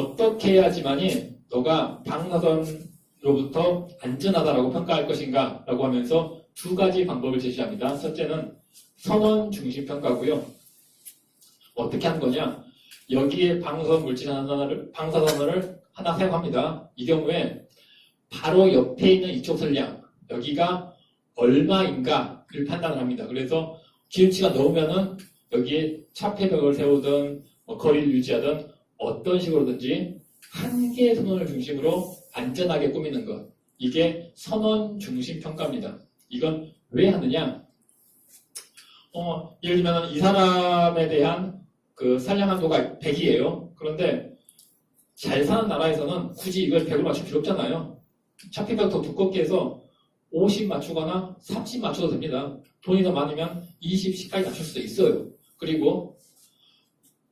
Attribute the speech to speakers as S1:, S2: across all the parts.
S1: 어떻게 해야지만이 너가 방사선으로부터 안전하다라고 평가할 것인가 라고 하면서 두 가지 방법을 제시합니다. 첫째는 선원 중심 평가고요. 어떻게 하는 거냐? 여기에 방사선 물질 하나를, 방사선을 하나 사용합니다. 이 경우에 바로 옆에 있는 이쪽 선량, 여기가 얼마인가를 판단을 합니다. 그래서 기름치가 넣으면은 여기에 차폐벽을 세우든 뭐 거리를 유지하든 어떤 식으로든지 한 개의 선원을 중심으로 안전하게 꾸미는 것. 이게 선원 중심 평가입니다. 이건 왜 하느냐? 어, 예를 들면 이 사람에 대한 그 선량한도가 100이에요. 그런데 잘 사는 나라에서는 굳이 이걸 100으로 맞출 필요 없잖아요. 차폐벽 더 두껍게 해서 50 맞추거나 30 맞춰도 됩니다. 돈이 더 많으면 20, 10까지 맞출 수도 있어요. 그리고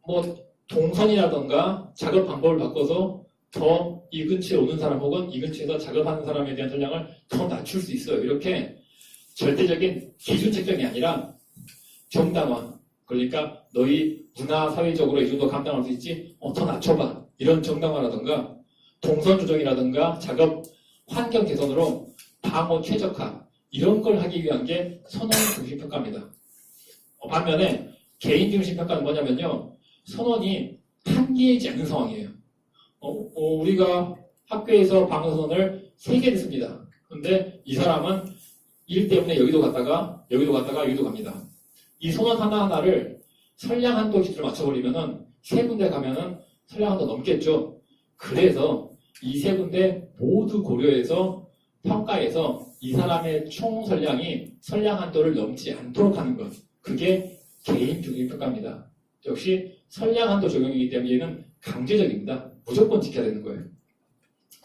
S1: 뭐 동선이라던가 작업 방법을 바꿔서 더 이 근처에 오는 사람 혹은 이 근처에서 작업하는 사람에 대한 전량을 더 낮출 수 있어요. 이렇게 절대적인 기준 책정이 아니라 정당화. 그러니까 너희 문화 사회적으로 이 정도 감당할 수 있지? 어, 더 낮춰봐. 이런 정당화라든가 동선 조정이라든가 작업 환경 개선으로 방어 최적화 이런 걸 하기 위한 게 선원 중심 평가입니다. 어, 반면에 개인 중심 평가는 뭐냐면요. 선원이 한계이지 않는 상황이에요. 어, 어, 우리가 학교에서 방어선을 세 개를 씁니다. 근데 이 사람은 일 때문에 여기도 갔다가 여기도 갔다가 여기도 갑니다. 이 선원 하나하나를 선량한도 기준을 맞춰버리면은 세 군데 가면은 선량한 도 넘겠죠. 그래서 이 세 군데 모두 고려해서 평가해서 이 사람의 총 선량이 선량한도를 넘지 않도록 하는 것. 그게 개인 중심 평가입니다. 역시 선량한도 적용이기 때문에 얘는 강제적입니다. 무조건 지켜야 되는 거예요.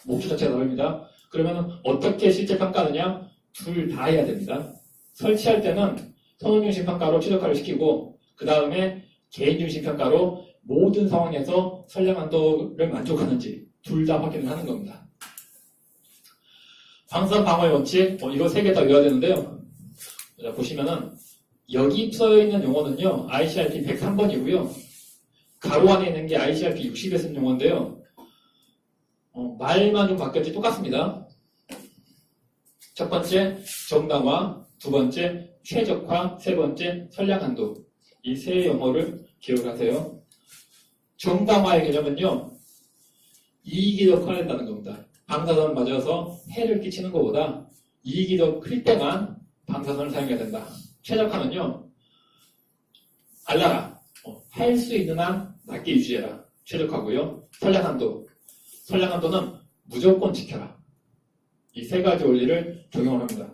S1: 목표 자체가 다릅니다. 그러면 어떻게 실제 평가하느냐? 둘 다 해야 됩니다. 설치할 때는 선원 중심 평가로 최적화를 시키고 그 다음에 개인 중심 평가로 모든 상황에서 선량한도를 만족하는지 둘 다 확인을 하는 겁니다. 방사선 방어의 원칙, 어, 이거 세 개 다 외워야 되는데요. 자, 보시면은 여기 써 있는 용어는요, ICRP 103번이고요. 가로 안에 있는 게 ICRP 60에 쓴 용어인데요. 어, 말만 좀 바뀌었지 똑같습니다. 첫 번째, 정당화. 두 번째, 최적화. 세 번째, 선량한도. 이 세 용어를 기억하세요. 정당화의 개념은요, 이익이 더 커야 된다는 겁니다. 방사선 맞아서 해를 끼치는 것보다 이익이 더 클 때만 방사선을 사용해야 된다. 최적화는요, 알라라. 할수 있는 한 낮게 유지해라. 최적화고요. 선량한도. 선량한도는 무조건 지켜라. 이 세 가지 원리를 적용을 합니다.